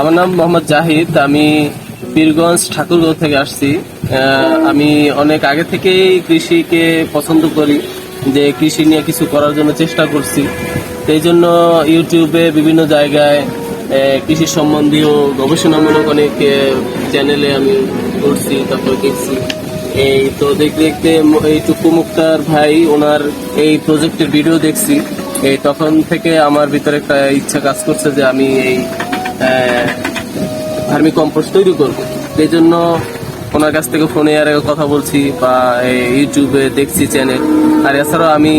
আমার নাম মোহাম্মদ জাহিদ, আমি পীরগঞ্জ ঠাকুরগাঁও থেকে আসছি। আমি অনেক আগে থেকেই কৃষিকে পছন্দ করি, যে কৃষি নিয়ে কিছু করার জন্য চেষ্টা করছি। সেই জন্য ইউটিউবে বিভিন্ন জায়গায় কৃষি সম্বন্ধীয় গবেষণামূলক অনেক চ্যানেলে আমি করছি, তারপর দেখছি। এই তো দেখতে দেখতে এই টুকু মুক্তার ভাই, ওনার এই প্রজেক্টের ভিডিও দেখছি। এই তখন থেকে আমার ভিতরে একটা ইচ্ছা কাজ করছে যে আমি এই ভার্মি কম্পোস্ট তৈরি করব। সেই জন্য ওনার কাছ থেকে ফোনে আর কথা বলছি বা এই ইউটিউবে দেখছি চ্যানেল আর এছাড়াও আমি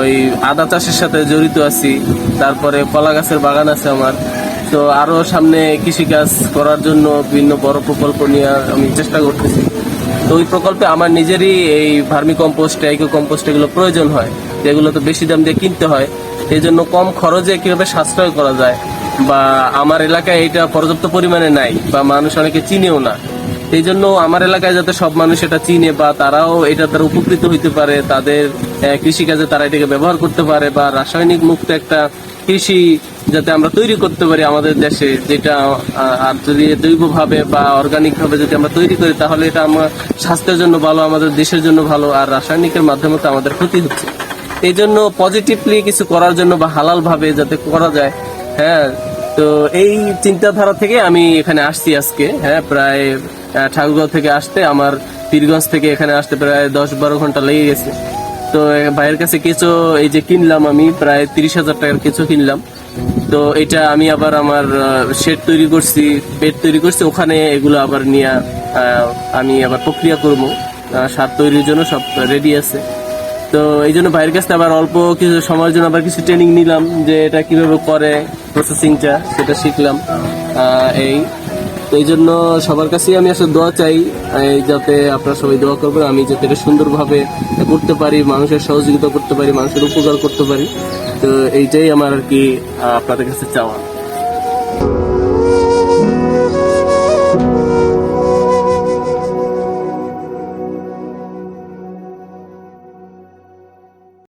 ওই আদা চাষের সাথে জড়িত আছি। তারপরে কলা গাছের বাগান আছে আমার। তো আরও সামনে কৃষিকাজ করার জন্য বিভিন্ন বড় প্রকল্প নিয়ে আমি চেষ্টা করতেছি। তো ওই প্রকল্পে আমার নিজেরই এই ভার্মি কম্পোস্ট আইকো কম্পোস্ট এগুলো প্রয়োজন হয়। যেগুলো তো বেশি দাম দিয়ে কিনতে হয়। এই জন্য কম খরচে কীভাবে সাশ্রয় করা যায়? বা আমার এলাকায় এটা পর্যাপ্ত পরিমাণে নাই বা মানুষ অনেকে চিনেও না। এই জন্য আমার এলাকায় যাতে সব মানুষ এটা চিনে বা তারাও এটা তারা উপকৃত হইতে পারে, তাদের কৃষিকাজে তারা এটাকে ব্যবহার করতে পারে বা রাসায়নিক মুক্ত একটা কৃষি যাতে আমরা তৈরি করতে পারি আমাদের দেশে, যেটা আর যদি জৈব ভাবে বা অর্গানিক ভাবে যদি আমরা তৈরি করি, তাহলে এটা আমার স্বাস্থ্যের জন্য ভালো, আমাদের দেশের জন্য ভালো, আর রাসায়নিকের মাধ্যমে তো আমাদের ক্ষতি হচ্ছে। এই জন্য পজিটিভলি কিছু করার জন্য বা হালাল ভাবে যাতে করা যায় হ্যাঁ তো এই চিন্তাধারা থেকে আমি এখানে আসছি আজকে হ্যাঁ প্রায় ঠাকুরগাঁও থেকে আসতে, আমার পীরগঞ্জ থেকে এখানে আসতে প্রায় দশ বারো ঘণ্টা লেগে গেছে। তো ভাইয়ের কাছে কিছু এই যে কিনলাম আমি, প্রায় তিরিশ হাজার টাকার কিছু কিনলাম। তো এটা আমি আবার আমার শেড তৈরি করছি বেড তৈরি করছি, ওখানে এগুলো আবার নিয়ে আমি আবার প্রক্রিয়া করব। সার তৈরির জন্য সব রেডি আছে। তো এই জন্য ভাইয়ের কাছে আবার অল্প কিছু সময়ের জন্য আবার কিছু ট্রেনিং নিলাম, যে এটা কীভাবে করে প্রসেসিংটা সেটা শিখলাম। এই। এই জন্য সবার কাছেই আমি আসলে দোয়া চাই যাতে আপনারা সবাই দোয়া করবেন, আমি যাতে এটা সুন্দরভাবে করতে পারি, মানুষের সহযোগিতা করতে পারি, মানুষের উপকার করতে পারি। তো এইটাই আমার আর কি আপনাদের কাছে চাওয়া।